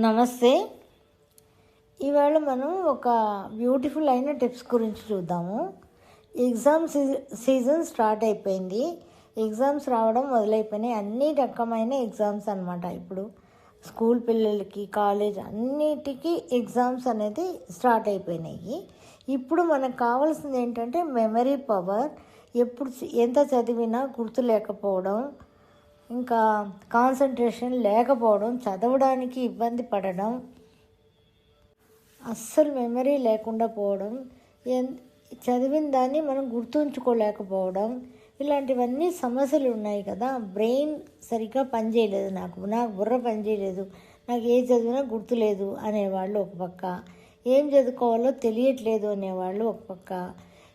నమస్తే. ఇవాళ మనం ఒక బ్యూటిఫుల్ అయిన టిప్స్ గురించి చూద్దాము. ఎగ్జామ్ సీ- సీజన్ స్టార్ట్ అయిపోయింది. ఎగ్జామ్స్ రావడం మొదలైపోయినాయి. అన్ని రకమైన ఎగ్జామ్స్ అనమాట ఇప్పుడు. స్కూల్ పిల్లలకి కాలేజ్ అన్నిటికీ ఎగ్జామ్స్ అనేది స్టార్ట్ అయిపోయినాయి. ఇప్పుడు మనకు కావాల్సింది ఏంటంటే మెమరీ పవర్ ఎప్పుడు ఎంత చదివినా గుర్తు లేకపోవడం. ఇంకా కాన్సన్ట్రేషన్ లేకపోవడం చదవడానికి ఇబ్బంది పడడం అస్సలు మెమరీ లేకుండా పోవడం ఎన్- చదివిన దాన్ని మనం గుర్తుంచుకోలేకపోవడం ఇలాంటివన్నీ సమస్యలు ఉన్నాయి కదా. బ్రెయిన్ సరిగ్గా పనిచేయలేదు నాకు. నాకు బుర్ర పనిచేయలేదు. నాకు ఏ చదివినా గుర్తులేదు అనేవాళ్ళు ఒక పక్క. ఏం చదువుకోవాలో తెలియట్లేదు అనేవాళ్ళు ఒక పక్క.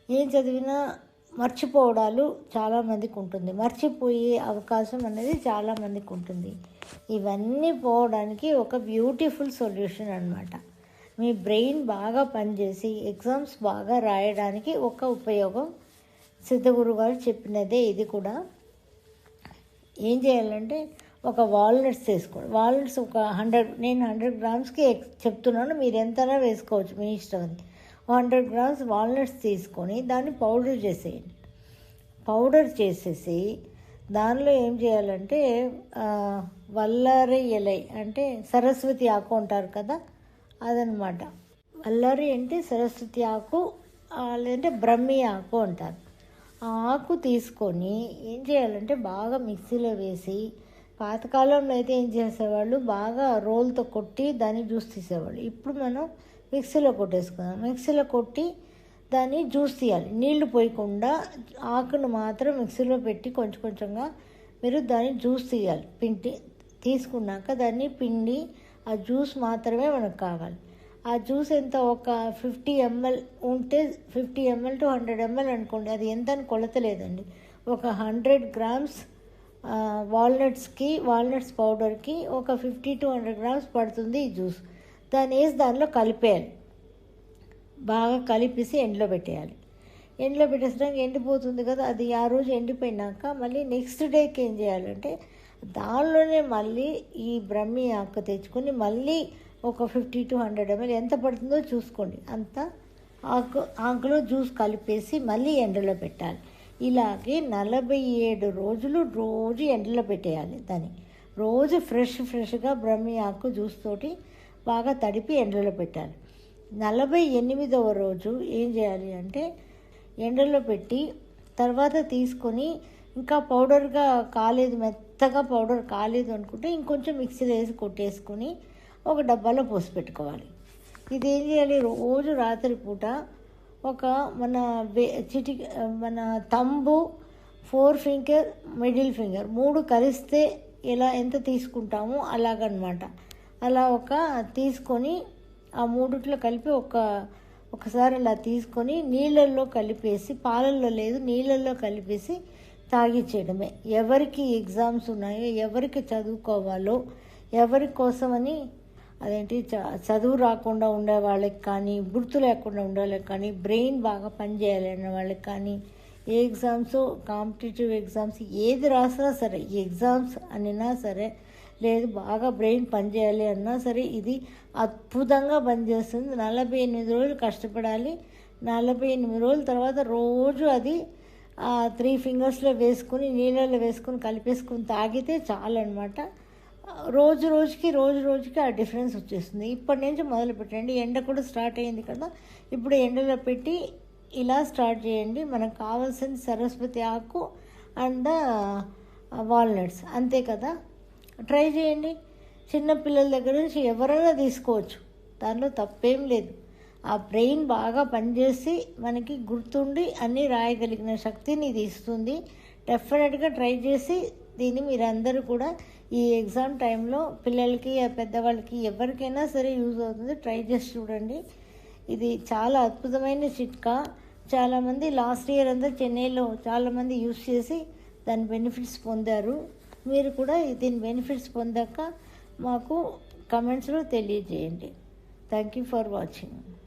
ఏం చదివినా మర్చిపోవడాలు చాలామందికి ఉంటుంది. మర్చిపోయే అవకాశం అనేది చాలామందికి ఉంటుంది. ఇవన్నీ పోవడానికి ఒక బ్యూటిఫుల్ సొల్యూషన్ అనమాట మీ బ్రెయిన్ బాగా పనిచేసి ఎగ్జామ్స్ బాగా రాయడానికి ఒక ఉపయోగం. సిద్ధగురు గారు చెప్పినదే ఇది కూడా. ఏం చేయాలంటే ఒక వాల్నట్స్ తీసుకోండి. వాల్నట్స్ ఒక హండ్రెడ్ నేను హండ్రెడ్ గ్రామ్స్కి చెప్తున్నాను. మీరు ఎంతైనా వేసుకోవచ్చు మీ ఇష్టం అది హండ్రెడ్ గ్రామ్స్ వాల్నట్స్ తీసుకొని దాన్ని పౌడర్ చేసేయండి. పౌడర్ చేసేసి దానిలో ఏం చేయాలంటే వల్లారి ఎలై అంటే సరస్వతి ఆకు అంటారు కదా అదనమాట. వల్లారి అంటే సరస్వతి ఆకు లేదంటే బ్రహ్మి ఆకు అంటారు. ఆ ఆకు తీసుకొని ఏం చేయాలంటే బాగా మిక్సీలో వేసి పాతకాలంలో అయితే ఏం చేసేవాళ్ళు? బాగా రోల్తో కొట్టి దాన్ని జ్యూస్ తీసేవాళ్ళు. ఇప్పుడు మనం మిక్సీలో కొట్టేసుకుందాం. మిక్సీలో కొట్టి దాన్ని జ్యూస్ తీయాలి. నీళ్ళు పోయకుండా ఆకును మాత్రం మిక్సీలో పెట్టి కొంచెం కొంచెంగా మీరు దాన్ని జ్యూస్ తీయాలి. పిండి తీసుకున్నాక దాన్ని పిండి ఆ జ్యూస్ మాత్రమే మనకు కావాలి. ఆ జ్యూస్ ఎంత? ఒక ఫిఫ్టీ ఎంఎల్ ఉంటే fifty ML to hundred ML అనుకోండి. అది ఎంత అని కొలత లేదండి. ఒక హండ్రెడ్ గ్రామ్స్ వాల్నట్స్కి వాల్నట్స్ పౌడర్కి ఒక ఫిఫ్టీ టు హండ్రెడ్ గ్రామ్స్ పడుతుంది ఈ జ్యూస్. దాన్ని వేసి దానిలో కలిపేయాలి. బాగా కలిపేసి ఎండలో పెట్టేయాలి. ఎండలో పెట్టేసినాక ఎండిపోతుంది కదా అది ఆ రోజు ఎండిపోయినాక మళ్ళీ నెక్స్ట్ డేకి ఏం చేయాలంటే దానిలోనే మళ్ళీ ఈ బ్రహ్మి ఆకు తెచ్చుకొని మళ్ళీ ఒక ఫిఫ్టీ టు హండ్రెడ్ ఎంఎల్ ఎంత పడుతుందో చూసుకోండి. అంత ఆకు ఆకులో జ్యూస్ కలిపేసి మళ్ళీ ఎండలో పెట్టాలి. ఇలాగే నలభై ఏడు రోజులు రోజు ఎండలో పెట్టేయాలి దాన్ని. రోజు ఫ్రెష్ ఫ్రెష్గా బ్రహ్మి ఆకు జ్యూస్ తోటి బాగా తడిపి ఎండలో పెట్టాలి. నలభై ఎనిమిదవ రోజు ఏం చేయాలి అంటే ఎండలో పెట్టి తర్వాత తీసుకొని ఇంకా పౌడర్గా కాలేదు మెత్తగా పౌడర్ కాలేదు అనుకుంటే ఇంకొంచెం మిక్సీలో వేసి కొట్టేసుకొని ఒక డబ్బాలో పోసి పెట్టుకోవాలి. ఇది ఏం చేయాలి? రోజు రాత్రి పూట ఒక మన చిటి మన thumb four finger middle finger మూడు కలిస్తే ఎలా ఎంత తీసుకుంటామో అలాగనమాట. అలా ఒక తీసుకొని ఆ మూడిట్లో కలిపి ఒక ఒకసారి అలా తీసుకొని నీళ్ళల్లో కలిపేసి పాలల్లో లేదు నీళ్ళల్లో కలిపేసి తాగిచ్చేయడమే ఎవరికి ఎగ్జామ్స్ ఉన్నాయో ఎవరికి చదువుకోవాలో ఎవరి కోసమని అదేంటి? చ- చదువు రాకుండా ఉండే వాళ్ళకి కానీ గుర్తు లేకుండా ఉండే వాళ్ళకి కానీ బ్రెయిన్ బాగా పనిచేయాలి అనే వాళ్ళకి కానీ ఏ ఎగ్జామ్స్ కాంపిటేటివ్ ఎగ్జామ్స్ ఏది రాసినా సరే ఎగ్జామ్స్ అనినా సరే లేదు బాగా బ్రెయిన్ పనిచేయాలి అన్నా సరే ఇది అద్భుతంగా పనిచేస్తుంది. నలభై ఎనిమిది రోజులు కష్టపడాలి. నలభై ఎనిమిది రోజుల తర్వాత రోజు అది త్రీ ఫింగర్స్లో వేసుకుని నీళ్ళలో వేసుకుని కలిపేసుకుని తాగితే చాలన్నమాట. రోజు రోజుకి రోజు రోజుకి ఆ డిఫరెన్స్ వచ్చేస్తుంది. ఇప్పటి నుంచి మొదలు పెట్టండి. ఎండ కూడా స్టార్ట్ అయింది కదా. ఇప్పుడు ఎండలో పెట్టి ఇలా స్టార్ట్ చేయండి. మనకు కావాల్సింది సరస్వతి ఆకు అండ్ వాల్నట్స్. అంతే కదా. ట్రై చేయండి. చిన్న పిల్లల దగ్గర నుంచి ఎవరైనా తీసుకోవచ్చు. దానిలో తప్పేం లేదు. ఆ బ్రెయిన్ బాగా పనిచేసి మనకి గుర్తుండి అన్నీ రాయగలిగిన శక్తిని ఇది ఇస్తుంది. డెఫినెట్గా ట్రై చేసి దీన్ని మీరందరూ కూడా ఈ ఎగ్జామ్ టైంలో పిల్లలకి పెద్దవాళ్ళకి ఎవరికైనా సరే యూజ్ అవుతుంది. ట్రై చేసి చూడండి. ఇది చాలా అద్భుతమైన చిట్కా. చాలామంది లాస్ట్ ఇయర్ అంతా చెన్నైలో చాలామంది యూజ్ చేసి దాని బెనిఫిట్స్ పొందారు. మీరు కూడా దీని బెనిఫిట్స్ పొందాక మాకు కమెంట్స్లో తెలియజేయండి. Thank you for watching.